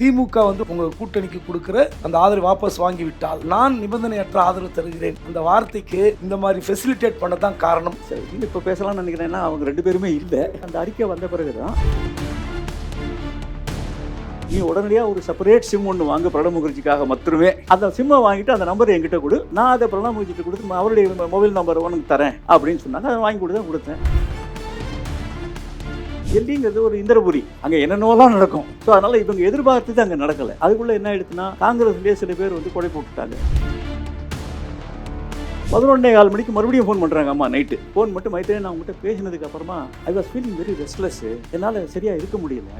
திமுக வந்து உங்க கூட்டணிக்கு கொடுக்கிற அந்த ஆதரவு வாபஸ் வாங்கி விட்டால் நான் நிபந்தனையற்ற ஆதரவு தருகிறேன். அந்த வார்த்தைக்கு இந்த மாதிரி ஃபெசிலிட்டேட் பண்ண தான் காரணம். சரி இப்போ பேசலாம்னு நினைக்கிறேன்னா அவங்க ரெண்டு பேருமே இல்லை. அந்த அறிக்கை வந்த பிறகு தான் நீ உடனடியாக ஒரு செப்பரேட் சிம் ஒன்று வாங்க பிரணப் முகர்ஜிக்காக மட்டுமே. அந்த சிம்மை வாங்கிட்டு அந்த நம்பர் என்கிட்ட கொடு. நான் அதை பிரணப் முகர்ஜிட்டு கொடுத்து அவருடைய மொபைல் நம்பர் உனக்கு தரேன் அப்படின்னு சொன்னாங்க. அதை வாங்கி கொடுத்து தான் கொடுத்தேன். டெல்லிங்கிறது ஒரு இந்திரபுரி. அங்கே என்னென்னலாம் நடக்கும். ஸோ அதனால இவங்க எதிர்பார்த்தது அங்கே நடக்கலை. அதுக்குள்ள என்ன ஆயிடுச்சுன்னா காங்கிரஸ்லேயே சில பேர் வந்து கொடை போட்டுட்டாங்க. பதினொன்னே கால் மணிக்கு மறுபடியும் ஃபோன் பண்ணுறாங்க அம்மா நைட்டு ஃபோன் மட்டும் மைத்திரே நான் உங்ககிட்ட பேசினதுக்கு அப்புறமா I was feeling very restless என்னால் சரியாக இருக்க முடியல.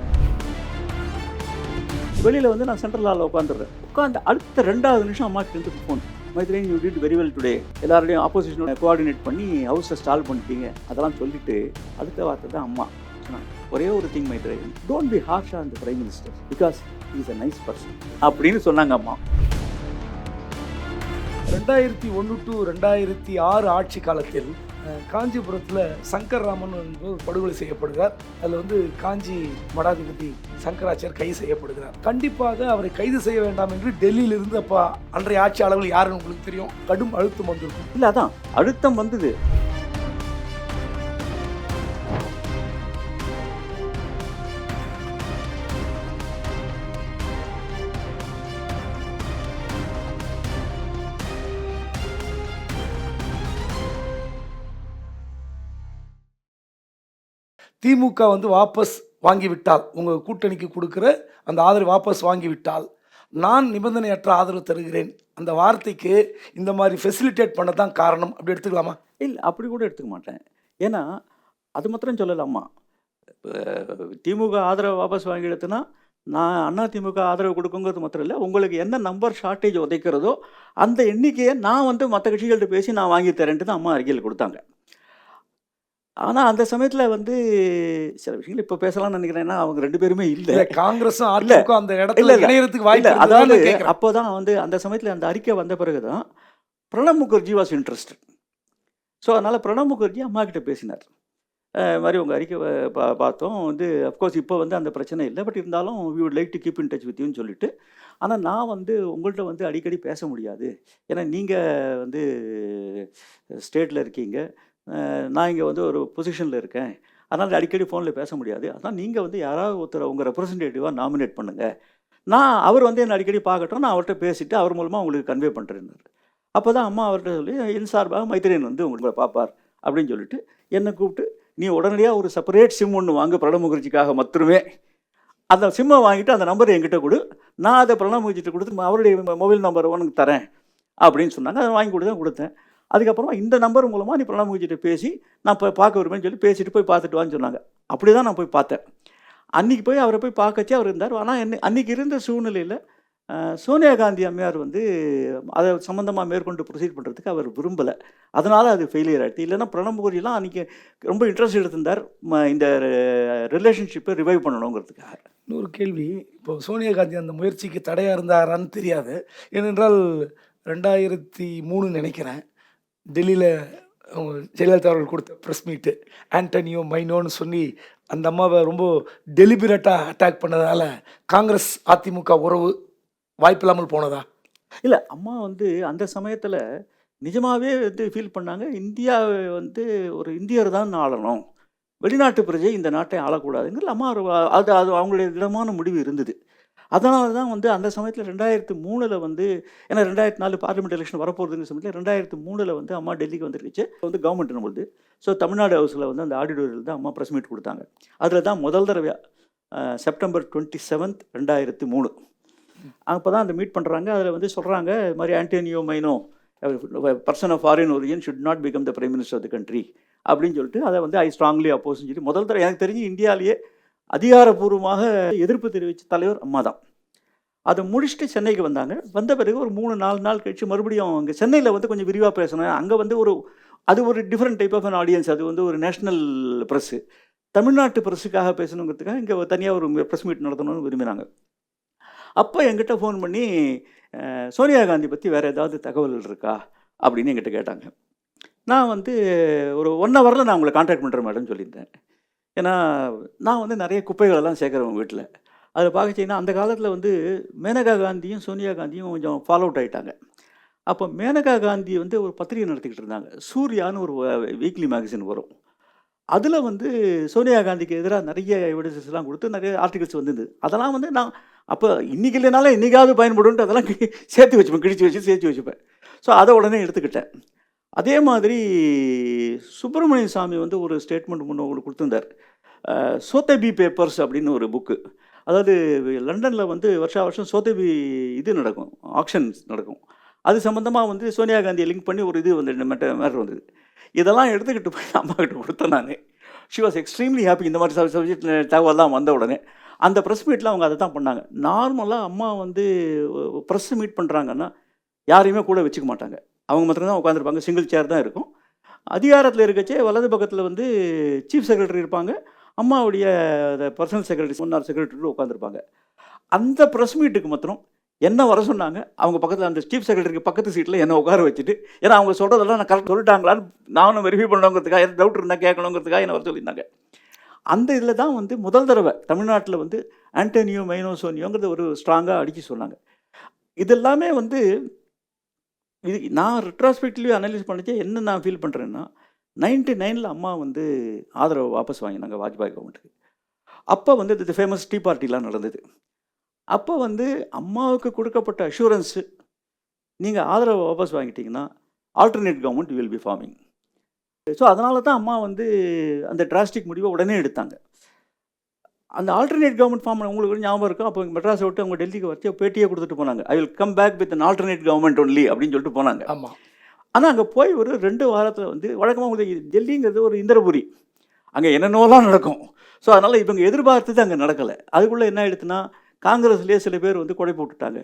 வெளியில் வந்து நான் சென்ட்ரல் ஹாலில் உட்காந்துடுறேன் உட்காந்து அடுத்த ரெண்டாவது நிமிஷம் அம்மா கிட்ட phone Maitreyan you did very well today எல்லாரோடையும் ஆப்போசிஷனோட கோஆர்டினேட் பண்ணி ஹவுஸை ஸ்டால் பண்ணிட்டீங்க. அதெல்லாம் சொல்லிட்டு அடுத்த வார்த்தை தான் அம்மா. ஒரே ஒரு thing Maitreyan don't be harsh on the prime minister because is a nice person அப்படின்னு சொன்னாங்க அம்மா. ரெண்டாயிரத்தி ஒன்று டு ரெண்டாயிரத்தி ஆறு ஆட்சி காலத்தில் காஞ்சிபுரத்தில் சங்கர் ராமன் என்பவர் படுகொலை செய்யப்படுகிறார். அதில் வந்து காஞ்சி மடாதிபதி சங்கராச்சார் கைது செய்யப்படுகிறார். கண்டிப்பாக அவரை கைது செய்ய வேண்டாம் என்று டெல்லியிலிருந்து அப்போ அன்றைய ஆட்சியாளர்கள் யாருன்னு உங்களுக்கு தெரியும்? கடும் அழுத்தம் வந்திருக்கும். இல்லை அதான் அழுத்தம் வந்தது. திமுக வந்து வாபஸ் வாங்கிவிட்டால் உங்கள் கூட்டணிக்கு கொடுக்குற அந்த ஆதரவு வாபஸ் வாங்கிவிட்டால் நான் நிபந்தனையற்ற ஆதரவு தருகிறேன். அந்த வார்த்தைக்கு இந்த மாதிரி ஃபெசிலிட்டேட் பண்ண தான் காரணம். அப்படி எடுத்துக்கலாமா? இல்லை அப்படி கூட எடுத்துக்க மாட்டேன். ஏன்னா அது மாத்திரம் சொல்லலாமா? திமுக ஆதரவு வாபஸ் வாங்கி நான் அண்ணா திமுக ஆதரவு கொடுக்குங்கிறது மாத்திரம் இல்லை. உங்களுக்கு என்ன நம்பர் ஷார்ட்டேஜ் உதைக்கிறதோ அந்த எண்ணிக்கையை நான் வந்து மற்ற கட்சிகள்கிட்ட பேசி நான் வாங்கி தரேன்ட்டு தான் அம்மா அறிக்கையில் கொடுத்தாங்க. ஆனால் அந்த சமயத்தில் வந்து சில விஷயங்கள் இப்போ பேசலாம்னு நினைக்கிறேன்னா அவங்க ரெண்டு பேருமே இல்லை. காங்கிரஸும். அதிமுக அந்த இடத்துல. இணையறதுக்கு வாய்ப்பு அதாவது அப்போ தான் வந்து அந்த சமயத்தில் அந்த அறிக்கை வந்த பிறகு தான் Pranab Mukherjee was interested so அதனால் பிரணப் முகர்ஜி அம்மா கிட்ட பேசினார். மாதிரி உங்கள் அறிக்கை பா பார்த்தோம். வந்து அஃப்கோர்ஸ் இப்போ வந்து அந்த பிரச்சனை இல்லை. பட் இருந்தாலும் we would like to keep in touch with யூன்னு சொல்லிட்டு. ஆனால் நான் வந்து உங்கள்கிட்ட வந்து அடிக்கடி பேச முடியாது. ஏன்னா நீங்கள் வந்து ஸ்டேட்டில் இருக்கீங்க. நான் இங்கே வந்து ஒரு பொசிஷனில் இருக்கேன். அதனால் அடிக்கடி ஃபோனில் பேச முடியாது. அதான் நீங்கள் வந்து யாராவது ஒருத்தர் உங்கள் ரெப்ரசன்டேட்டிவாக நாமினேட் பண்ணுங்கள் நான் அவர் வந்து என்னை அடிக்கடி பார்க்கட்டும். நான் அவர்கிட்ட பேசிவிட்டு அவர் மூலமாக உங்களுக்கு கன்வே பண்ணுறேன்னாரு அப்போ தான் அம்மா அவர்கிட்ட சொல்லி என் சார்பாக மைத்திரியன் வந்து உங்களை பார்ப்பார். அப்படின்னு சொல்லிட்டு என்னை கூப்பிட்டு நீ உடனடியாக ஒரு செப்பரேட் சிம் ஒன்று வாங்க பிரணப் முகர்ஜிக்காக மட்டுமே அந்த சிம்மை வாங்கிட்டு அந்த நம்பர் என்கிட்ட கொடு. நான் அதை பிரணப் முகர்ஜிட்ட கொடுத்து அவருடைய மொபைல் நம்பர் உனக்கு தரேன். அப்படின்னு சொன்னாங்க. அதை வாங்கி கொடுத்து தான் கொடுத்தேன். அதுக்கப்புறமா இந்த நம்பர் மூலமாக நீ பிரணப் முகர்ஜிட்ட பேசி நான் இப்போ பார்க்க வருவேன்னு சொல்லி பேசிட்டு போய் பார்த்துட்டு வான்னு சொன்னாங்க. அப்படி தான் நான் போய் பார்த்தேன். அன்றைக்கி போய் அவரை போய் பார்க்கச்சே அவர் இருந்தார். ஆனால் என்ன அன்றைக்கி இருந்த சூழ்நிலையில் சோனியா காந்தி அம்மையார் வந்து அதை சம்மந்தமாக மேற்கொண்டு ப்ரொசீட் பண்ணுறதுக்கு அவர் விரும்பலை. அதனால் அது ஃபெயிலியர் ஆகிடுது இல்லைன்னா பிரணப் முகர்ஜிலாம் அன்றைக்கி ரொம்ப இன்ட்ரெஸ்ட் எடுத்திருந்தார். இந்த ரிலேஷன்ஷிப்பை ரிவைவ் பண்ணணுங்கிறதுக்காக. இன்னொரு கேள்வி. இப்போ சோனியா காந்தி அந்த முயற்சிக்கு தடையாக இருந்தாரான்னு தெரியாது. ஏனென்றால் ரெண்டாயிரத்தி மூணு நினைக்கிறேன். டெல்லியில் ஜெயலலிதா அவர்கள் கொடுத்த ப்ரெஸ் மீட்டு ஆண்டனியோ மைனோன்னு சொல்லி அந்த அம்மாவை ரொம்ப டெலிபரேட்டாக அட்டாக் பண்ணதால் காங்கிரஸ் அதிமுக உறவு வாய்ப்பில்லாமல் போனதா? இல்லை அம்மா வந்து அந்த சமயத்தில் நிஜமாகவே வந்து ஃபீல் பண்ணாங்க. இந்தியாவை வந்து ஒரு இந்தியர் தான் ஆளணும். வெளிநாட்டு பிரஜை இந்த நாட்டை ஆளக்கூடாதுங்கிறது அம்மா ஒரு அது அது அவங்களுடைய திடமான முடிவு இருந்தது. அதனால தான் வந்து அந்த சமயத்தில் ரெண்டாயிரத்து மூணில் வந்து ஏன்னா ரெண்டாயிரத்தி நாலு பார்லிமெண்ட் எலெக்ஷன் வரப்போகுதுங்கிற சமயத்தில் ரெண்டாயிரத்து மூணில் வந்து அம்மா டெல்லிக்கு வந்துருச்சு வந்து கவர்மெண்ட் நம்மளுது ஸோ தமிழ்நாடு ஹவுஸில் வந்து அந்த ஆடிட்டோரியல் தான் அம்மா ப்ரெஸ் மீட் கொடுத்தாங்க. அதில் தான் முதல் தடவை செப்டம்பர் டுவெண்ட்டி செவன்த் ரெண்டாயிரத்து மூணு. அப்போ தான் அந்த மீட் பண்ணுறாங்க அதில் வந்து சொல்கிறாங்க இது மாதிரி Antonio Maino person of foreign origin should not become the prime minister of the country அப்படின்னு சொல்லிட்டு அதை வந்து ஐ ஸ்ட்ராங்லி அப்போஸ்ன்னு சொல்லி முதல் தடவை எனக்கு தெரிஞ்சு இந்தியாவிலேயே அதிகாரப்பூர்வமாக எதிர்ப்பு தெரிவித்த தலைவர் அம்மா தான். அதை முடிச்சுட்டு சென்னைக்கு வந்தாங்க. வந்த பிறகு ஒரு மூணு நாலு நாள் கழித்து மறுபடியும் அங்கே சென்னையில் வந்து கொஞ்சம் விரிவாக பேசினேன் அங்கே வந்து ஒரு அது ஒரு different type of an audience அது வந்து ஒரு நேஷ்னல் ப்ரெஸ்ஸு தமிழ்நாட்டு ப்ரெஸ்ஸுக்காக பேசணுங்கிறதுக்காக இங்கே தனியாக ஒரு ப்ரெஸ் மீட் நடத்தணும்னு விரும்பினாங்க. அப்போ என்கிட்ட ஃபோன் பண்ணி சோனியா காந்தி பற்றி வேறு ஏதாவது தகவல் இருக்கா? அப்படின்னு என்கிட்ட கேட்டாங்க. நான் வந்து ஒரு ஒன் ஹவரில் நான் உங்களை காண்டாக்ட் பண்ணுறேன் மேடம் சொல்லியிருந்தேன். ஏன்னா நான் வந்து நிறைய குப்பைகளெல்லாம் சேர்க்குறேன் வீட்டில். அதில் பார்க்கச்சிங்கன்னா அந்த காலத்தில் வந்து மேனகா காந்தியும் சோனியா காந்தியும் கொஞ்சம் ஃபாலோ அவுட் ஆகிட்டாங்க அப்போ மேனகா காந்தி வந்து ஒரு பத்திரிகை நடத்திக்கிட்டு இருந்தாங்க. சூர்யான்னு ஒரு வீக்லி மேகசின் வரும். அதில் வந்து சோனியா காந்திக்கு எதிராக நிறைய எவிடன்சஸ்லாம் கொடுத்து நிறைய ஆர்டிகல்ஸ் வந்தது அதெல்லாம் வந்து நான் அப்போ இன்றைக்கி இல்லைனாலும் இன்றைக்காவது பயன்படும்ட்டு அதெல்லாம் சேர்த்து வச்சுப்பேன் கிழிச்சு வச்சு சேர்த்து வச்சுப்பேன். ஸோ அதை உடனே எடுத்துக்கிட்டேன். அதே மாதிரி சுப்பிரமணிய சாமி வந்து ஒரு ஸ்டேட்மெண்ட் முன்ன உங்களுக்கு கொடுத்துருந்தார். சோத்தபி பேப்பர்ஸ் அப்படின்னு ஒரு புக்கு அதாவது லண்டனில் வந்து வருஷா வருஷம் சோத்தபி இது நடக்கும் ஆக்ஷன்ஸ் நடக்கும். அது சம்மந்தமாக வந்து சோனியா காந்தியை லிங்க் பண்ணி ஒரு இது வந்து மேட்டர் மேட்டர் வந்தது. இதெல்லாம் எடுத்துக்கிட்டு போய் அம்மா கிட்ட கொடுத்தேன் நான். ஷி வாஸ் எக்ஸ்ட்ரீம்லி ஹாப்பி இந்த மாதிரி சப்ஜெக்ட் தகவல்லாம் வந்த உடனே அந்த ப்ரெஸ் மீட்டில் அவங்க அதை தான் பண்ணாங்க. நார்மலாக அம்மா வந்து ப்ரெஸ் மீட் பண்ணுறாங்கன்னா யாரையுமே கூட வச்சுக்க மாட்டாங்க. அவங்க மாத்திரம் உட்காந்துருப்பாங்க சிங்கிள் சேர் தான் இருக்கும். அதிகாரத்தில் இருக்கச்சே வலது பக்கத்தில் வந்து சீஃப் செக்ரட்டரி இருப்பாங்க. அம்மாவுடைய பர்சனல் செக்ரட்டரி முன்னாள் செக்ரட்டரி உட்காந்துருப்பாங்க அந்த ப்ரெஸ் மீட்டுக்கு மாத்திரம் என்ன வர சொன்னாங்க? அவங்க பக்கத்தில் அந்த சீஃப் செக்ரட்டரிக்கு பக்கத்து சீட்டில் என்ன உட்கார வச்சுட்டு ஏன்னா அவங்க சொல்கிறதெல்லாம் நான் கரெக்ட் சொல்லிட்டாங்களான்னு நானும் வெரிஃபை பண்ணணுங்கிறதுக்காக எதாவது டவுட் இருந்தால் கேட்கணுங்கிறதுக்காக என்ன வர சொல்லியிருந்தாங்க. அந்த இதில் தான் வந்து முதல் தடவை தமிழ்நாட்டில் வந்து ஆண்டனியோ மைனோசோனியோங்கிறத ஒரு ஸ்ட்ராங்காக அடித்து சொன்னாங்க. இதெல்லாமே வந்து இது நான் ரெட்ராஸ்பெக்டிவ்லி அனலைஸ் பண்ணிச்சே என்ன நான் ஃபீல் பண்ணுறேன்னா நைன்டி நைனில் அம்மா வந்து ஆதரவு வாபஸ் வாங்கினாங்க வாஜ்பாய் கவர்மெண்ட்டுக்கு அப்போ வந்து இந்த ஃபேமஸ் டீ பார்ட்டிலாம் நடந்தது. அப்போ வந்து அம்மாவுக்கு கொடுக்கப்பட்ட அஷூரன்ஸு நீங்கள் ஆதரவு வாபஸ் வாங்கிட்டீங்கன்னா alternate government will be forming so அதனால தான் அம்மா வந்து அந்த டிராஸ்டிக் முடிவை உடனே எடுத்தாங்க. அந்த ஆல்டர்னேட் கவர்மெண்ட் ஃபார்ம் உங்களுக்கு ஞாபகம் இருக்கும் அப்போ மெட்ராஸை விட்டு அவங்க டெல்லிக்கு வச்சு பேட்டியே கொடுத்துட்டு போனாங்க. I will come back with an alternate government only அப்படின்னு சொல்லிட்டு போனாங்க. ஆமாம் ஆனால் அங்கே போய் ஒரு ரெண்டு வாரத்தில் வந்து வழக்கமாக உங்களுக்கு டெல்லிங்கிறது ஒரு இந்திரபுரி. அங்கே என்னென்னலாம் நடக்கும். ஸோ அதனால் இவங்க எதிர்பார்த்தது அங்கே நடக்கலை. அதுக்குள்ளே என்ன ஆயிடுச்சுன்னா காங்கிரஸ்லேயே சில பேர் வந்து கொடை போட்டுட்டாங்க.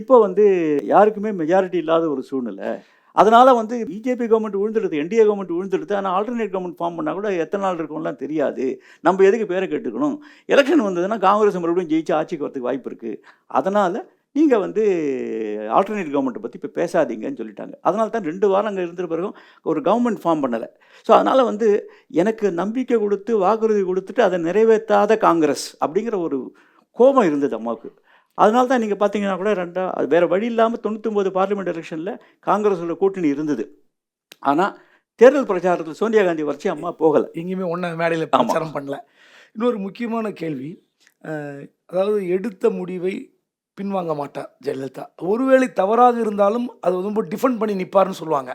இப்போ வந்து யாருக்குமே மெஜாரிட்டி இல்லாத ஒரு சூழ்நிலை. அதனால் வந்து பிஜேபி கவர்மெண்ட் விழுந்துடுது என்டிஏ கவர்மெண்ட் விழுந்துடுது. ஆனால் ஆல்டர்னேட் கவர்மெண்ட் ஃபார்ம் பண்ணால் கூட எத்தனை நாள் இருக்கும்லாம் தெரியாது. நம்ம எதுக்கு பேரை கேட்டுக்கணும்? எலெக்ஷன் வந்ததுன்னா காங்கிரஸ் மறுபடியும் ஜெயிச்சு ஆட்சிக்கு வரதுக்கு வாய்ப்பு இருக்குது அதனால் நீங்கள் வந்து ஆல்டர்னேட் கவர்மெண்ட்டை பற்றி இப்போ பேசாதீங்கன்னு சொல்லிட்டாங்க. அதனால தான் ரெண்டு வாரம் அங்கே இருந்த பிறகும் ஒரு கவர்மெண்ட் ஃபார்ம் பண்ணலை. ஸோ அதனால் வந்து எனக்கு நம்பிக்கை கொடுத்து வாக்குறுதி கொடுத்துட்டு அதை நிறைவேற்றாத காங்கிரஸ் அப்படிங்கிற ஒரு கோபம் இருந்தது அம்மாவுக்கு. அதனால தான் நீங்கள் பார்த்தீங்கன்னா கூட ரெண்டா அது வேறு வழி இல்லாமல் தொண்ணூத்தொம்பது பார்லிமெண்ட் எலெக்ஷனில் காங்கிரஸோட கூட்டணி இருந்தது. ஆனால் தேர்தல் பிரச்சாரத்தில் சோனியா காந்தி வரைச்சி அம்மா போகலை. எங்கேயுமே ஒன்றா மேடையில். பிரச்சாரம் பண்ணல. இன்னொரு முக்கியமான கேள்வி அதாவது எடுத்த முடிவை பின்வாங்க மாட்டார் ஜெயலலிதா. ஒருவேளை தவறாக இருந்தாலும் அது ரொம்ப டிஃபெண்ட் பண்ணி நிற்பார்னு சொல்லுவாங்க.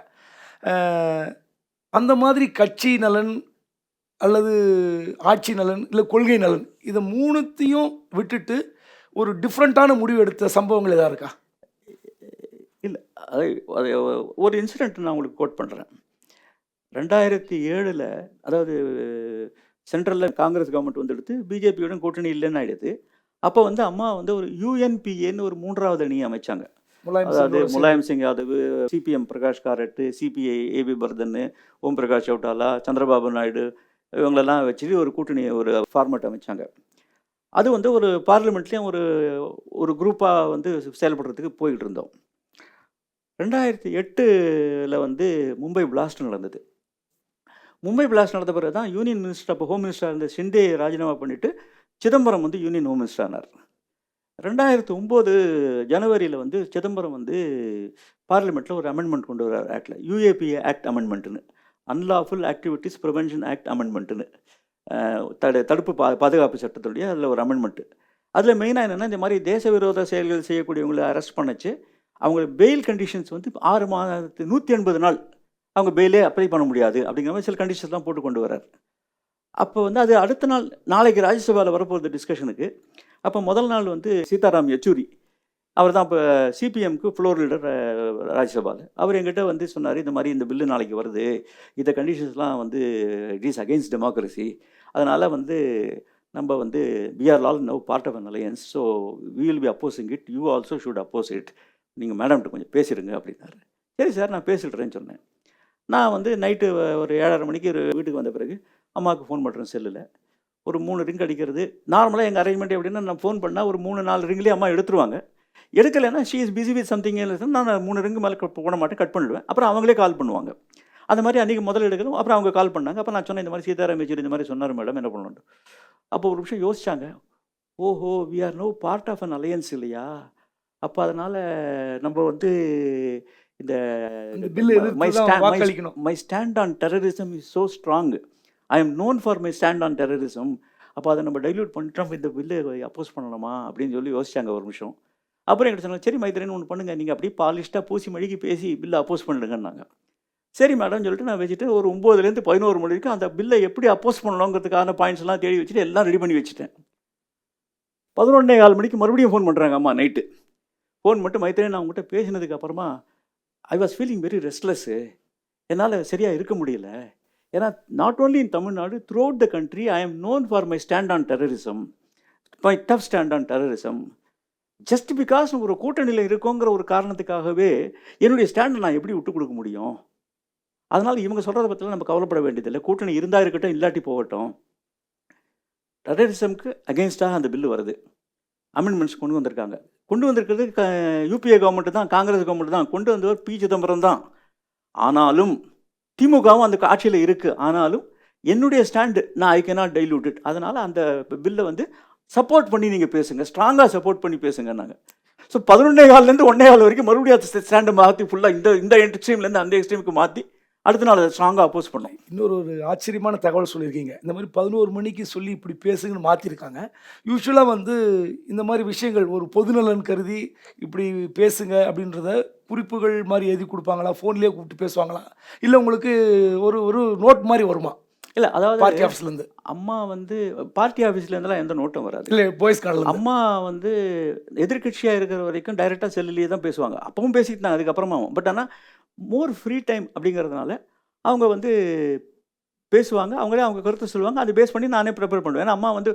அந்த மாதிரி கட்சி நலன் அல்லது ஆட்சி நலன் இல்லை கொள்கை நலன் இதை மூணுத்தையும் விட்டுட்டு ஒரு டிஃப்ரெண்ட்டான முடிவு எடுத்த சம்பவங்கள் எதாவது இருக்கா? இல்லை அது அது ஒரு இன்சிடெண்ட் நான் உங்களுக்கு கோட் பண்ணுறேன் ரெண்டாயிரத்தி ஏழில் அதாவது சென்ட்ரலில் காங்கிரஸ் கவர்மெண்ட் வந்து எடுத்து பிஜேபியுடன் கூட்டணி இல்லைன்னு ஆயிடுது. அப்போ வந்து அம்மா வந்து ஒரு யூஎன்பிஏன்னு ஒரு மூன்றாவது அணி அமைச்சாங்க. முலாயம் அதாவது Mulayam Singh Yadav CPM Prakash Karat CPI A B Bardhan Om Prakash Chautala Chandrababu Naidu இவங்களெல்லாம் வச்சுட்டு ஒரு கூட்டணி ஒரு ஃபார்மேட் அமைச்சாங்க. அது வந்து ஒரு பார்லிமெண்ட்லேயும் ஒரு ஒரு குரூப்பாக வந்து செயல்படுறதுக்கு போயிட்டு இருந்தோம். ரெண்டாயிரத்தி எட்டில் வந்து மும்பை பிளாஸ்ட் நடந்தது. மும்பை பிளாஸ்ட் நடந்த பிறகு தான் யூனியன் மினிஸ்டர் அப்போ ஹோம் மினிஸ்டராக இருந்த ஷிண்டே ராஜினாமா பண்ணிவிட்டு சிதம்பரம் வந்து யூனியன் ஹோம் மினிஸ்டர் ஆனார். ரெண்டாயிரத்து ஒம்பது ஜனவரியில் வந்து சிதம்பரம் வந்து பார்லிமெண்ட்டில் ஒரு அமெண்ட்மெண்ட் கொண்டு வர்றார் ஆக்டில் யூஏபிஏ ஆக்ட் அமெண்ட்மெண்ட்டுன்னு அன்லாஃபுல் ஆக்டிவிட்டீஸ் ப்ரிவென்ஷன் ஆக்ட் அமெண்ட்மெண்ட்டுன்னு தடு தடுப்பு பா பாதுகாப்பு சட்டத்துடைய அதில் ஒரு அமெண்ட்மெண்ட்டு அதில் மெயினாக என்னென்னா இந்த மாதிரி தேச விரோத செயல்கள் செய்யக்கூடியவங்களை அரெஸ்ட் பண்ணச்சு. அவங்களுக்கு பெயில் கண்டிஷன்ஸ் வந்து ஆறு மாதத்து நூற்றி எண்பது நாள் அவங்க பெயிலே அப்ளை பண்ண முடியாது அப்படிங்கிற மாதிரி சில கண்டிஷன்ஸ்லாம் போட்டு கொண்டு வரார் அப்போ வந்து அது அடுத்த நாள் நாளைக்கு ராஜ்யசபாவில் வரப்போகுது டிஸ்கஷனுக்கு அப்போ முதல் நாள் வந்து சீதாராம் யெச்சூரி. அவர் தான் இப்போ சிபிஎம்க்கு ஃப்ளோர் லீடர் ராஜ்யசபாவில் அவர் எங்கிட்ட வந்து சொன்னார் இந்த மாதிரி இந்த பில்லு நாளைக்கு வருது. இந்த கண்டிஷன்ஸ்லாம் வந்து இட் இஸ் அகெயின்ஸ்ட் டெமோக்ரஸி அதனால் வந்து நம்ம வந்து P R Lal no part of an alliance so we will be opposing it you also should oppose it நீங்கள் மேடம்கிட்ட கொஞ்சம் பேசிடுங்க அப்படின்னாரு. சரி சார் நான் பேசிடுறேன்னு சொன்னேன். நான் வந்து நைட்டு ஒரு ஏழரை மணிக்கு ஒரு வீட்டுக்கு வந்த பிறகு அம்மாவுக்கு ஃபோன் பண்ணுறேன் செல்லில் ஒரு மூணு ரிங் அடிக்கிறது. நார்மலாக எங்கள் அரேஞ்ச்மெண்ட் எப்படின்னா நான் ஃபோன் பண்ணால் ஒரு மூணு நாலு ரிங்லேயே அம்மா எடுத்துருவாங்க. எடுக்கலைன்னா she is busy with something நான் மூணு ரிங்கு மேலே போட மாட்டேன். கட் பண்ணிடுவேன். அப்புறம் அவங்களே கால் பண்ணுவாங்க. அந்த மாதிரி அன்றைக்கி முதல்ல எடுக்கணும். அப்புறம் அவங்க கால் பண்ணாங்க. அப்போ நான் சொன்னேன் இந்த மாதிரி சீதாராம் யெச்சூரி இந்த மாதிரி சொன்னார் மேடம் என்ன பண்ணணும்? அப்போ ஒரு நிமிஷம் யோசிச்சாங்க. ஓஹோ we are no part of an alliance இல்லையா? அப்போ அதனால் நம்ம வந்து இந்த bill my stand my stand on terrorism is so strong I am known for my stand on terrorism அப்போ அதை நம்ம டைல்யூட் பண்ணிட்டோம் இந்த பில்லை அப்போஸ் பண்ணணுமா? அப்படின்னு சொல்லி யோசிச்சாங்க ஒரு நிமிஷம். அப்புறம் என்கிட்ட சொன்னாங்க சரி மைத்திரன் ஒன்று பண்ணுங்க. நீங்கள் அப்படியே பாலிஷ்டாக பூசி மழிக்கு பேசி பில்லை அப்போஸ் பண்ணிடுங்கன்னாங்க. சரி மேடம் சொல்லிட்டு நான் வச்சுட்டு ஒரு ஒம்போதுலேருந்து பதினோரு மணி வரைக்கும் அந்த பில்லை எப்படி அப்போஸ் பண்ணணுங்கிறதுக்கான பாயிண்ட்ஸ் எல்லாம் தேடி வச்சுட்டு எல்லாம் ரெடி பண்ணி வச்சுட்டேன். பதினொன்னே கால் மணிக்கு மறுபடியும் ஃபோன் பண்ணுறாங்க அம்மா நைட்டு ஃபோன் மட்டும் மைத்திரே நான் உங்கள்கிட்ட பேசினதுக்கு அப்புறமா I was feeling very restless என்னால் சரியாக இருக்க முடியல. ஏன்னா not only in Tamil Nadu through the country I am known for my stand on terrorism my tough stand on terrorism just because ஒரு கூட்டணியில் இருக்கோங்கிற ஒரு காரணத்துக்காகவே என்னுடைய ஸ்டாண்டை நான் எப்படி விட்டு கொடுக்க முடியும்? அதனால் இவங்க சொல்கிறத பற்றிலாம் நம்ம கவலைப்பட வேண்டியதில்லை. கூட்டணி இருந்தால் இருக்கட்டும் இல்லாட்டி போகட்டும். டெரரிசம்க்கு அகெயின்ஸ்டாக அந்த பில்லு வருது. அமெண்ட்மெண்ட்ஸ் கொண்டு வந்திருக்காங்க. கொண்டு வந்திருக்கிறது க யூபிஏ கவர்மெண்ட்டு தான் காங்கிரஸ் கவர்மெண்ட் தான். கொண்டு வந்தவர் பி சிதம்பரம் தான். ஆனாலும் திமுகவும் அந்த ஆட்சியில் இருக்குது ஆனாலும் என்னுடைய ஸ்டாண்டு நான் ஐ கேனாட் டைல்யூட்டட் அதனால் அந்த பில்லை வந்து சப்போர்ட் பண்ணி நீங்கள் பேசுங்க. ஸ்ட்ராங்காக சப்போர்ட் பண்ணி பேசுங்க நாங்கள் ஸோ பதினொன்னே கால்லேருந்து ஒன்னே கால் வரைக்கும் மறுபடியும் அந்த ஸ்டாண்டை மாற்றி ஃபுல்லாக இந்த இந்த எக்ஸ்ட்ரீம்லேருந்து அந்த எக்ஸ்ட்ரீமுக்கு மாற்றி அடுத்த நாள் அதை ஸ்ட்ராங்காக அப்போஸ் பண்ணோம். இன்னொரு ஒரு ஆச்சரியமான தகவல் சொல்லியிருக்கீங்க. இந்த மாதிரி பதினோரு மணிக்கு சொல்லி இப்படி பேசுங்கன்னு மாற்றிருக்காங்க யூஸ்வலாக வந்து இந்த மாதிரி விஷயங்கள் ஒரு பொதுநலன் கருதி இப்படி பேசுங்க அப்படின்றத குறிப்புகள் மாதிரி எழுதி கொடுப்பாங்களா? ஃபோன்லேயே கூப்பிட்டு பேசுவாங்களா? இல்லை உங்களுக்கு ஒரு ஒரு நோட் மாதிரி வருமா? இல்லை அதாவது பார்ட்டி ஆஃபீஸ்லேருந்து அம்மா வந்து பார்ட்டி ஆஃபீஸ்லேருந்துலாம் எந்த நோட்டும் வராது. இல்லை பாய்ஸ் கார்டில் அம்மா வந்து எதிர்க்கட்சியாக இருக்கிற வரைக்கும் டைரெக்டாக செல்லுலேயே தான் பேசுவாங்க. அப்பவும் பேசிட்டு இருந்தாங்க அதுக்கப்புறமாவும். பட் ஆனால் மோர் ஃப்ரீ டைம் அப்படிங்கிறதுனால அவங்க வந்து பேசுவாங்க. அவங்களே அவங்க கருத்தை சொல்லுவாங்க. அதை பேஸ் பண்ணி நானே ப்ரிப்பேர் பண்ணுவேன். ஏன்னா அம்மா வந்து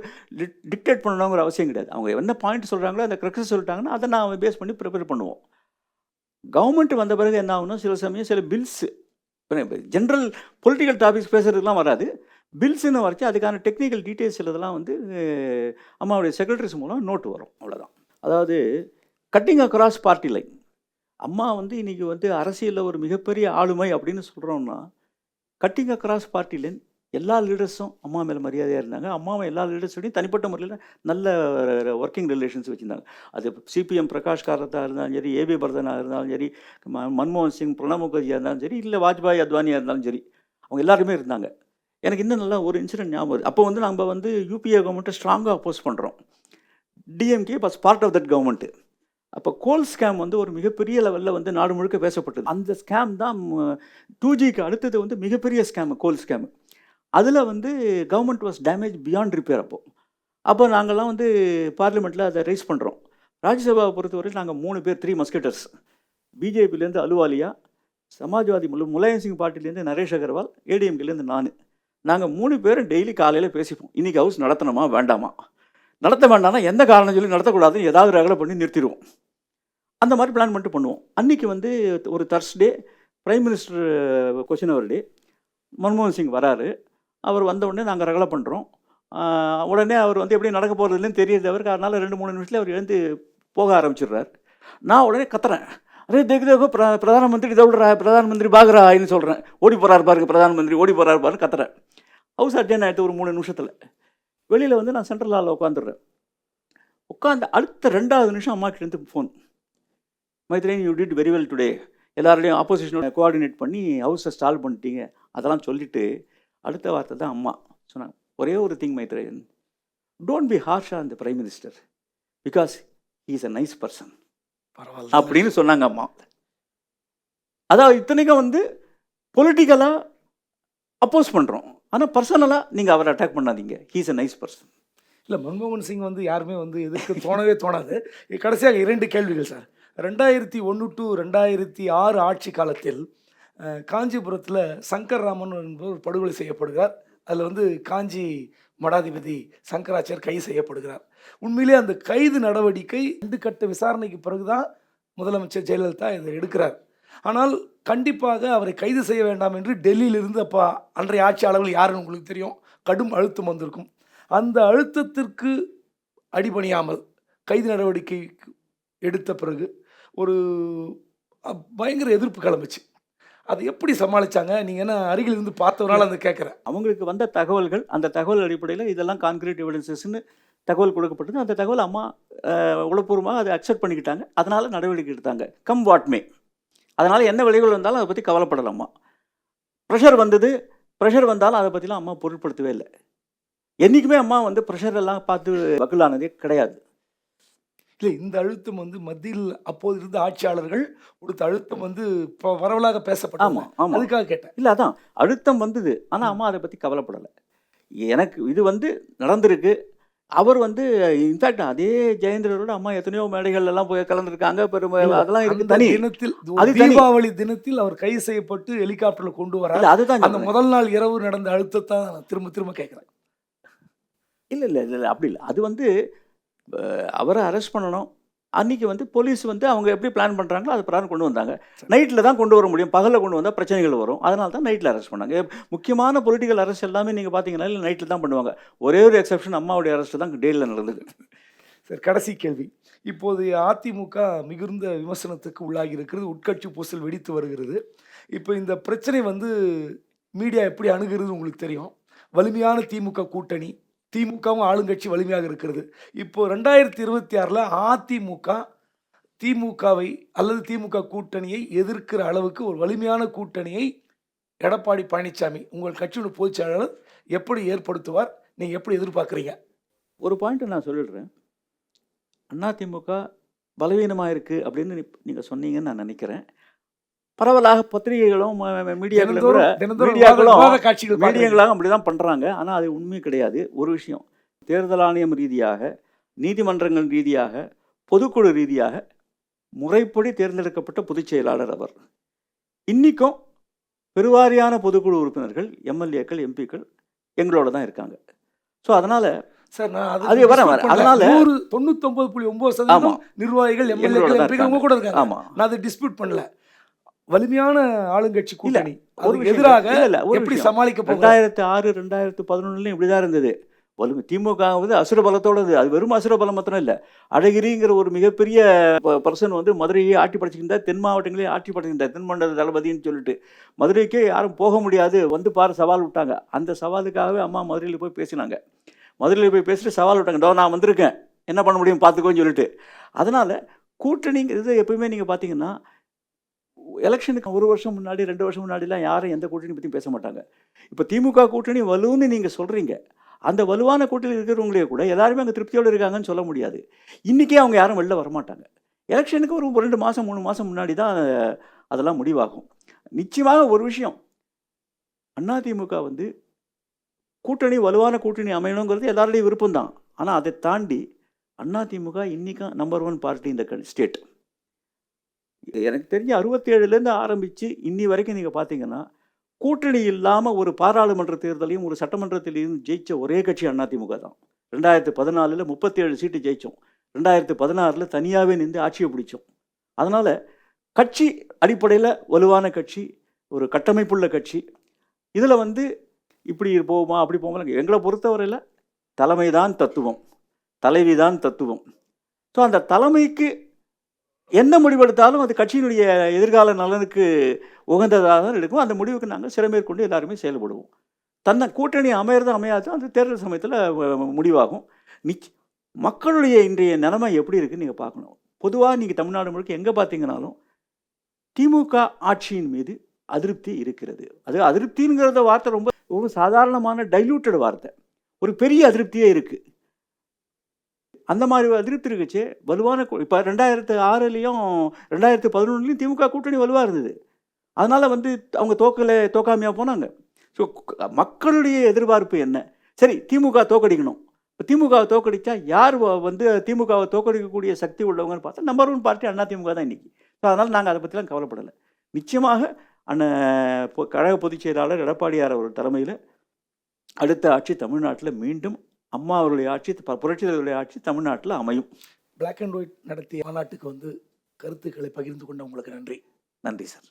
டிக்டேட் பண்ணணுங்கிற அவசியம் கிடையாது. அவங்க என்ன பாயிண்ட் சொல்கிறாங்களோ அந்த க்ரக்ஸ் சொல்லிட்டாங்கன்னா அதை நான் பேஸ் பண்ணி ப்ரிப்பேர் பண்ணுவோம். கவர்மெண்ட் வந்த பிறகு என்ன ஆகும்னா சில சமயம் சில பில்ஸு ஜென்ரல் பொலிட்டிக்கல் டாபிக்ஸ் பேசுகிறதுலாம் வராது. பில்ஸ்னு வரைச்சு அதுக்கான டெக்னிக்கல் டீட்டெயில்ஸ் இதெல்லாம் வந்து அம்மாவுடைய செக்ரட்டரிஸ் மூலம் நோட்டு வரும். அவ்வளோதான் அதாவது கட்டிங் அக்ராஸ் பார்ட்டி லைன் அம்மா வந்து இன்றைக்கி வந்து அரசியலில் ஒரு மிகப்பெரிய ஆளுமை அப்படின்னு சொல்கிறோம்னா கட்டிங் அக்ராஸ் பார்ட்டி எல்லா லீடர்ஸும் அம்மா மேலே மரியாதையாக இருந்தாங்க. அம்மாவும் எல்லா லீடர்ஸோடையும் தனிப்பட்ட முறையில் நல்ல ஒர்க்கிங் ரிலேஷன்ஸ் வச்சுருந்தாங்க. அது சிபிஎம் பிரகாஷ் காரத்தாக இருந்தாலும் சரி ஏபி பரதனாக இருந்தாலும் சரி ம- மன்மோகன் சிங் பிரணாப் முகர்ஜியாக இருந்தாலும் சரி இல்லை வாஜ்பாய் அத்வானியாக இருந்தாலும் சரி அவங்க எல்லாருமே இருந்தாங்க. எனக்கு இன்னும் நல்லா ஒரு இன்சிடென்ட் ஞாபகம் வருது. அப்போ வந்து நம்ம வந்து யூபிஏ கவர்மெண்ட்டை ஸ்ட்ராங்காக அப்போஸ் பண்ணுறோம் DMK was part of that government அப்போ கோல் ஸ்கேம் வந்து ஒரு மிகப்பெரிய லெவலில் வந்து நாடு முழுக்க பேசப்பட்டது. அந்த ஸ்கேம் தான் டூ ஜிக்கு அடுத்தது வந்து மிகப்பெரிய ஸ்கேம் கோல் ஸ்கேம் அதில் வந்து government was damage beyond repair அப்போ. அப்போ நாங்கள்லாம் வந்து பார்லிமெண்ட்டில் அதை ரைஸ் பண்ணுறோம் ராஜ்யசபாவை பொறுத்தவரை நாங்கள் மூணு பேர் த்ரீ மஸ்கெட்டர்ஸ் பிஜேபிலேருந்து அலுவாலியா சமாஜ்வாதி முழு முலாயம் சிங் பார்ட்டிலேருந்து நரேஷ் அகர்வால் ஏடிஎம்கேலேருந்து நான். நாங்கள் மூணு பேரும் டெய்லி காலையில் பேசிப்போம். இன்றைக்கி ஹவுஸ் நடத்தணுமா வேண்டாமா? நடத்த வேண்டாம்னா எந்த காரணம் சொல்லி நடத்தக்கூடாதுன்னு ஏதாவது ரகலை பண்ணி நிறுத்திடுவோம். அந்த மாதிரி பிளான் பண்ணிட்டு பண்ணுவோம். அன்றைக்கி வந்து ஒரு Thursday prime minister question hour day மன்மோகன் சிங் வராரு. அவர் வந்த உடனே நாங்கள் ரகலை பண்ணுறோம் உடனே அவர் வந்து எப்படி நடக்க போகிறதுன்னு தெரியுது அவருக்கு. அதனால் ரெண்டு மூணு நிமிஷத்தில் அவர் எழுந்து போக ஆரம்பிச்சிடுறாரு. நான் உடனே கத்துறேன். அரே தேக்கு தேக்கோ பிர பிரதான மந்திரி தவிர பிரதான மந்திரி பாகராயின்னு சொல்கிறேன் ஓடி போகிறார் பாருங்க பிரதான மந்திரி. ஓடி போகிறார் பாருங்க கத்துறேன். ஹவுஸ் அட்ஜன் ஆகிட்டு ஒரு மூணு நிமிஷத்தில் வெளியில் வந்து நான் சென்ட்ரல் ஹாலில் உட்காந்துடுறேன் உட்காந்து அடுத்த ரெண்டாவது நிமிஷம் அம்மா கிட்டேருந்து phone Maitreyan you did very well today எல்லாரோடையும் ஆப்போசிஷனோட கோஆர்டினேட் பண்ணி ஹவுஸை ஸ்டால் பண்ணிட்டீங்க. அதெல்லாம் சொல்லிவிட்டு அடுத்த வார்த்தை தான் அம்மா சொன்னாங்க. ஒரே ஒரு திங் மைத்ரேயன் டோன்ட் பி ஹார்ஷா அந்த prime minister because is a nice person பரவாயில்ல. அப்படின்னு சொன்னாங்க அம்மா. அதாவது இத்தனைக்கும் வந்து பொலிட்டிக்கலாக அப்போஸ் பண்ணுறோம் ஆனால் பர்சனலாக நீங்கள் அவரை அட்டாக் பண்ணாதீங்க. ஹீஸ் அ நைஸ் பர்சன் இல்லை மன்மோகன் சிங் வந்து யாருமே வந்து எதிர்க்க தோணவே தோணாது. கடைசியாக இரண்டு கேள்விகள் சார். ரெண்டாயிரத்தி ஒன்று டு ரெண்டாயிரத்தி ஆறு ஆட்சி காலத்தில் காஞ்சிபுரத்தில் சங்கர் ராமன் என்பவர் படுகொலை செய்யப்படுகிறார். அதில் வந்து காஞ்சி மடாதிபதி சங்கராச்சார் கைது செய்யப்படுகிறார். உண்மையிலே அந்த கைது நடவடிக்கை ரெண்டு கட்ட விசாரணைக்கு பிறகுதான் முதலமைச்சர் ஜெயலலிதா இதை எடுக்கிறார். ஆனால் கண்டிப்பாக அவரை கைது செய்ய வேண்டாம் என்று டெல்லியிலிருந்து அப்போ அன்றைய ஆட்சியாளர்கள் யாருன்னு உங்களுக்கு தெரியும். கடும் அழுத்தம் வந்திருக்கும். அந்த அழுத்தத்திற்கு அடிபணியாமல் கைது நடவடிக்கை எடுத்த பிறகு ஒரு பயங்கர எதிர்ப்பு கிளம்புச்சு. அதை எப்படி சமாளிச்சாங்க? நீங்கள் என்ன அருகில் இருந்து பார்த்தவனால அந்த கேட்குறேன் அவங்களுக்கு வந்த தகவல்கள் அந்த தகவல் அடிப்படையில் இதெல்லாம் கான்கிரீட் எவிடன்சஸ்ன்னு தகவல் கொடுக்கப்பட்டது. அந்த தகவல் அம்மா உளப்பூர்வமாக அதை அக்செப்ட் பண்ணிக்கிட்டாங்க. அதனால் நடவடிக்கை எடுத்தாங்க. கம் வாட்மே அதனால் என்ன விளைவுகள் வந்தாலும் அதை பற்றி கவலைப்படல அம்மா. ப்ரெஷர் வந்தது. ப்ரெஷர் வந்தாலும் அதை பற்றிலாம் அம்மா பொருட்படுத்தவே இல்லை. என்றைக்குமே அம்மா வந்து ப்ரெஷர் எல்லாம் பார்த்து வக்கலானதே கிடையாது. இல்லை இந்த அழுத்தம் வந்து மத்தியில் அப்போது இருந்த ஆட்சியாளர்கள் கொடுத்த அழுத்தம் வந்து இப்போ பரவலாக பேசப்பட்டது. ஆமாம் ஆமாம் அதுக்காக கேட்டேன். இல்லை அதான். அழுத்தம் வந்தது. ஆனால் அம்மா அதை பற்றி கவலைப்படலை. எனக்கு இது வந்து நடந்திருக்கு. அவர் வந்து இன்ஃபேக்ட் அதே ஜெயேந்திரரோட அம்மா எத்தனையோ மேடைகள் எல்லாம் போய் கலந்துருக்காங்க. பெரும் அதெல்லாம் இருக்கு தனி. தினத்தில் அது. தீபாவளி தினத்தில் அவர் கைது செய்யப்பட்டு ஹெலிகாப்டர்ல கொண்டு வர அதுதான் அந்த. முதல் நாள் இரவு நடந்த அழுத்தத்தை நான் திரும்ப திரும்ப கேட்குறேன். இல்ல இல்ல இல்ல இல்ல, அப்படி இல்லை. அது வந்து அவரை அரெஸ்ட் பண்ணணும். அன்றைக்கி வந்து போலீஸ் வந்து அவங்க எப்படி பிளான் பண்ணுறாங்களோ அது பிளான் கொண்டு வந்தாங்க. நைட்டில் தான் கொண்டு வர முடியும். பகலில் கொண்டு வந்தால் பிரச்சனைகள் வரும். அதனால தான் நைட்டில் அரெஸ்ட் பண்ணாங்க. முக்கியமான பொலிட்டிக்கல் அரெஸ்ட் எல்லாமே நீங்கள் பார்த்தீங்கன்னா இல்லை நைட்டில் தான் பண்ணுவாங்க. ஒரே ஒரு எக்ஸப்ஷன் அம்மாவுடைய அரெஸ்ட் தான் டெய்லியில் நடந்தது. சரி கடைசி கேள்வி. இப்போது அதிமுக மிகுந்த விமர்சனத்துக்கு உள்ளாகி இருக்கிறது. உட்கட்சி பூசல் வெடித்து வருகிறது. இப்போ இந்த பிரச்சனை வந்து மீடியா எப்படி அணுகிறது உங்களுக்கு தெரியும். வலிமையான திமுக கூட்டணி திமுகவும் ஆளுங்கட்சி வலிமையாக இருக்கிறது. இப்போ ரெண்டாயிரத்தி இருபத்தி ஆறில் அதிமுக திமுகவை அல்லது திமுக கூட்டணியை எதிர்க்கிற அளவுக்கு ஒரு வலிமையான கூட்டணியை எடப்பாடி பழனிசாமி உங்கள் கட்சியோட பொதுச் செயலாளர் எப்படி ஏற்படுத்துவார்? நீங்கள் எப்படி எதிர்பார்க்குறீங்க? ஒரு பாயிண்ட் நான் சொல்லிடுறேன். அதிமுக பலவீனமாக இருக்குது அப்படின்னு நீங்கள் சொன்னீங்கன்னு நான் நினைக்கிறேன். பரவலாக பத்திரிகைகளும் மீடியாக்களும் கூட மீடியாக்களும். மீடியங்களாக அப்படி தான் பண்ணுறாங்க ஆனால் அது உண்மை கிடையாது. ஒரு விஷயம் தேர்தல் ஆணையம் ரீதியாக நீதிமன்றங்கள் ரீதியாக பொதுக்குழு ரீதியாக முறைப்படி தேர்ந்தெடுக்கப்பட்ட பொதுச் செயலாளர் அவர். இன்றைக்கும் பெருவாரியான பொதுக்குழு உறுப்பினர்கள் எம்எல்ஏக்கள் எம்பிக்கள் எங்களோட தான் இருக்காங்க. ஸோ அதனால் சார் நான் அது வரேன், வரேன். அதனால- நூறு தொண்ணூத்தொன்பது புள்ளி ஒன்பது சதவீதம் நிர்வாகிகள் எம்எல்ஏக்கள் எம்பிக்கள் கூட இருக்காங்க. ஆமாம் நான் அதை டிஸ்பியூட் பண்ணல. வலிமையான ஆளுங்கட்சி கூட்டணி. ஒரு அதுக்கு எதிராக எப்படி. சமாளிக்க ரெண்டாயிரத்து ஆறு ரெண்டாயிரத்து பதினொன்றுலையும் இப்படி தான் இருந்தது. வலிமை திமுக வந்து அசுர பலத்தோட இருந்தது அது வெறும் அசுர பலம் மாத்திரம் இல்லை. அழகிரிங்கிற ஒரு மிகப்பெரிய பர்சன் வந்து மதுரையை ஆட்டி படைச்சிருந்தார் தென் மாவட்டங்களையும் ஆட்சி படைச்சிருந்தார் தென்மண்டல தளபதின்னு சொல்லிட்டு. மதுரைக்கே யாரும் போக முடியாது. வந்து பாரு சவால் விட்டாங்க. அந்த சவாலுக்காகவே அம்மா மதுரையில் போய் பேசினாங்க. மதுரையில் போய் பேசிட்டு சவால் விட்டாங்க. "இதோ நான் வந்திருக்கேன். என்ன பண்ண முடியும்? பார்த்துக்கோன்னு சொல்லிட்டு. அதனால் கூட்டணிங்கிறது எப்பயுமே நீங்கள் பார்த்தீங்கன்னா எலெக்ஷனுக்கு ஒரு வருஷம் முன்னாடி ரெண்டு வருஷம் முன்னாடிலாம் யாரும் எந்த கூட்டணி பற்றியும் பேச மாட்டாங்க. இப்போ திமுக கூட்டணி வலுன்னு நீங்கள் சொல்கிறீங்க அந்த வலுவான கூட்டணியில் இருக்கிறவங்களே கூட எல்லாருமே அங்கே திருப்தியோடு இருக்காங்கன்னு சொல்ல முடியாது. இன்றைக்கே அவங்க யாரும் வெளில வரமாட்டாங்க. எலெக்ஷனுக்கு ஒரு ரெண்டு மாதம் மூணு மாதம் முன்னாடி தான் அதெல்லாம் முடிவாகும். நிச்சயமாக ஒரு விஷயம். அதிமுக வந்து கூட்டணி வலுவான கூட்டணி அமையணுங்கிறது எல்லாருடைய விருப்பம் தான் ஆனால் அதை தாண்டி அதிமுக இன்றைக்கும் நம்பர் ஒன் பார்ட்டி இந்த ஸ்டேட் எனக்கு தெரிஞ்ச அறுபத்தேழுலேருந்து ஆரம்பித்து இன்னி வரைக்கும் நீங்கள் பார்த்தீங்கன்னா கூட்டணி இல்லாமல் ஒரு பாராளுமன்ற தேர்தலையும் ஒரு சட்டமன்றத்திலையும் ஜெயித்த ஒரே கட்சி அதிமுக தான். ரெண்டாயிரத்து பதினாலில் முப்பத்தேழு சீட்டு ஜெயித்தோம் ரெண்டாயிரத்து பதினாறில் தனியாகவே நின்று ஆட்சியை பிடிச்சோம். அதனால் கட்சி அடிப்படையில் வலுவான கட்சி ஒரு கட்டமைப்புள்ள கட்சி. இதில் வந்து இப்படி போவோமா அப்படி போவோமா எங்களை பொறுத்தவரையில் தலைமை தான் தத்துவம். தலைவி தான் தத்துவம். ஸோ அந்த தலைமைக்கு என்ன முடிவெடுத்தாலும் அது கட்சியினுடைய எதிர்கால நலனுக்கு உகந்ததாக தான் இருக்கும். அந்த முடிவுக்கு நாங்கள் சிறமேற்கொண்டு எல்லாருமே செயல்படுவோம். தன்னை கூட்டணி அமையிறது அமையாது அந்த தேர்தல் சமயத்தில் முடிவாகும். நிச் மக்களுடைய இன்றைய நிலைமை எப்படி இருக்குன்னு நீங்கள் பார்க்கணும். பொதுவாக நீங்கள் தமிழ்நாடு முழுக்க எங்கே பார்த்தீங்கனாலும் திமுக ஆட்சியின் மீது அதிருப்தி இருக்கிறது. அது அதிருப்திங்கிறத வார்த்தை ரொம்ப ரொம்ப சாதாரணமான டைல்யூட்டட் வார்த்தை. ஒரு பெரிய அதிருப்தியே இருக்குது அந்த மாதிரி அதிருப்தி இருக்குச்சு வலுவான இப்போ ரெண்டாயிரத்து ஆறுலேயும் ரெண்டாயிரத்து பதினொன்றுலையும் திமுக கூட்டணி வலுவாக இருந்தது. அதனால் வந்து அவங்க தோக்கலை தோக்காமையாக போனாங்க. ஸோ மக்களுடைய எதிர்பார்ப்பு என்ன? சரி திமுக தோக்கடிக்கணும். இப்போ திமுகவை தோக்கடிச்சா யார் வந்து திமுகவை தோக்கடிக்கக்கூடிய சக்தி உள்ளவங்கன்னு பார்த்தா number one party Anna DMK தான் இன்றைக்கி ஸோ அதனால் நாங்கள் அதை பற்றிலாம் கவலைப்படலை. நிச்சயமாக அண்ணன் கழக பொதுச் செயலாளர் எடப்பாடியார் அவர் தலைமையில் அடுத்த ஆட்சி தமிழ்நாட்டில் மீண்டும் அம்மா அவருடைய ஆட்சி ப- புரட்சித் தலைவருடைய ஆட்சி தமிழ்நாட்டில் அமையும். பிளாக் அண்ட் ஒயிட் நடத்திய மாநாட்டுக்கு வந்து கருத்துக்களை பகிர்ந்து கொண்ட உங்களுக்கு நன்றி. நன்றி சார்.